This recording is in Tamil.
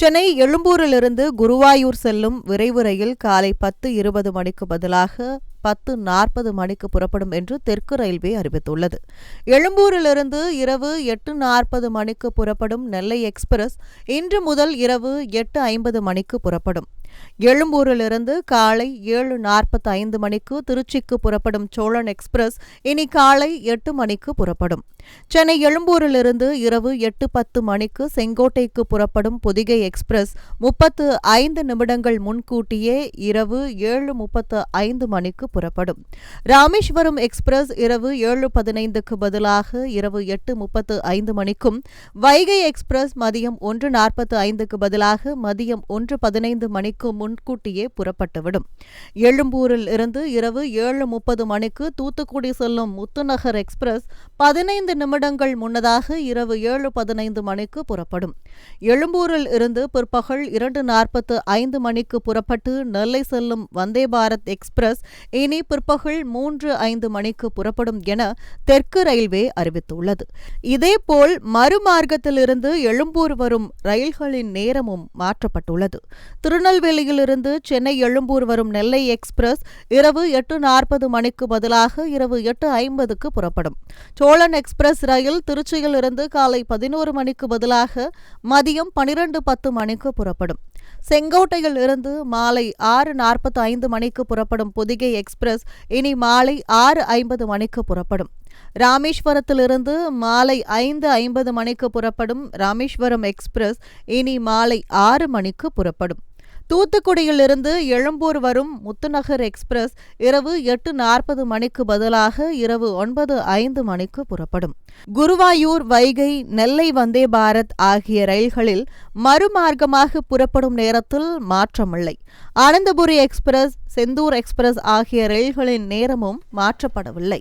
சென்னை எழும்பூரிலிருந்து குருவாயூர் செல்லும் விரைவு ரயில் காலை பத்து இருபது மணிக்கு பதிலாக பத்து நாற்பது மணிக்கு புறப்படும் என்று தெற்கு ரயில்வே அறிவித்துள்ளது. எழும்பூரிலிருந்து இரவு எட்டு நாற்பது மணிக்கு புறப்படும் நெல்லை எக்ஸ்பிரஸ் இன்று முதல் இரவு எட்டு ஐம்பது மணிக்கு புறப்படும். எழும்பூரிலிருந்து காலை ஏழு நாற்பத்தி ஐந்து மணிக்கு திருச்சிக்கு புறப்படும் சோழன் எக்ஸ்பிரஸ் இனி காலை எட்டு மணிக்கு புறப்படும். சென்னை எழும்பூரிலிருந்து இரவு எட்டு பத்து மணிக்கு செங்கோட்டைக்கு புறப்படும் பொதிகை எக்ஸ்பிரஸ் முப்பத்து ஐந்து நிமிடங்கள் முன்கூட்டியே இரவு ஏழு முப்பத்து ஐந்து மணிக்கு புறப்படும். ராமேஸ்வரம் எக்ஸ்பிரஸ் இரவு ஏழு பதினைந்துக்கு பதிலாக இரவு எட்டு முப்பத்து ஐந்து மணிக்கும் வைகை எக்ஸ்பிரஸ் மதியம் ஒன்று நாற்பத்து ஐந்துக்கு பதிலாக மதியம் ஒன்று பதினைந்து மணிக்கு முன்கூட்டியே புறப்பட்டுவிடும். எழும்பூரில் இருந்து இரவு ஏழு முப்பது மணிக்கு தூத்துக்குடி செல்லும் முத்துநகர் எக்ஸ்பிரஸ் பதினைந்து நிமிடங்கள் முன்னதாக இரவு ஏழு பதினைந்து மணிக்கு புறப்படும். எழும்பூரில் இருந்து பிற்பகல் இரண்டு நாற்பத்து ஐந்து மணிக்கு புறப்பட்டு நெல்லை செல்லும் வந்தே பாரத் எக்ஸ்பிரஸ் இனி பிற்பகல் மூன்று ஐந்து மணிக்கு புறப்படும் என தெற்கு ரயில்வே அறிவித்துள்ளது. இதேபோல் மறுமார்க்கத்திலிருந்து எழும்பூர் வரும் ரயில்களின் நேரமும் மாற்றப்பட்டுள்ளது. திருநெல்வேலியிலிருந்து சென்னை எழும்பூர் வரும் நெல்லை எக்ஸ்பிரஸ் இரவு எட்டு நாற்பது மணிக்கு பதிலாக இரவு எட்டு ஐம்பதுக்கு புறப்படும். சோழன் எக்ஸ்பிரஸ் ரயில் திருச்சியில் இருந்து காலை பதினோரு மணிக்கு பதிலாக மதியம் பனிரெண்டு பத்து மணிக்கு புறப்படும். செங்கோட்டையில் இருந்து மாலை ஆறு நாற்பத்தி ஐந்து மணிக்கு புறப்படும் பொதிகை எக்ஸ்பிரஸ் இனி மாலை ஆறு ஐம்பது மணிக்கு புறப்படும். ராமேஸ்வரத்திலிருந்து மாலை ஐந்து ஐம்பது மணிக்கு புறப்படும் ராமேஸ்வரம் எக்ஸ்பிரஸ் இனி மாலை ஆறு மணிக்கு புறப்படும். தூத்துக்குடியிலிருந்து எழும்பூர் வரும் முத்துநகர் எக்ஸ்பிரஸ் இரவு எட்டு நாற்பது மணிக்கு பதிலாக இரவு ஒன்பது ஐந்து மணிக்கு புறப்படும். குருவாயூர் வைகை நெல்லை வந்தே பாரத் ஆகிய ரயில்களில் மறுமார்க்கமாக புறப்படும் நேரத்தில் மாற்றமில்லை. அனந்தபுரி எக்ஸ்பிரஸ் செந்தூர் எக்ஸ்பிரஸ் ஆகிய ரயில்களின் நேரமும் மாற்றப்படவில்லை.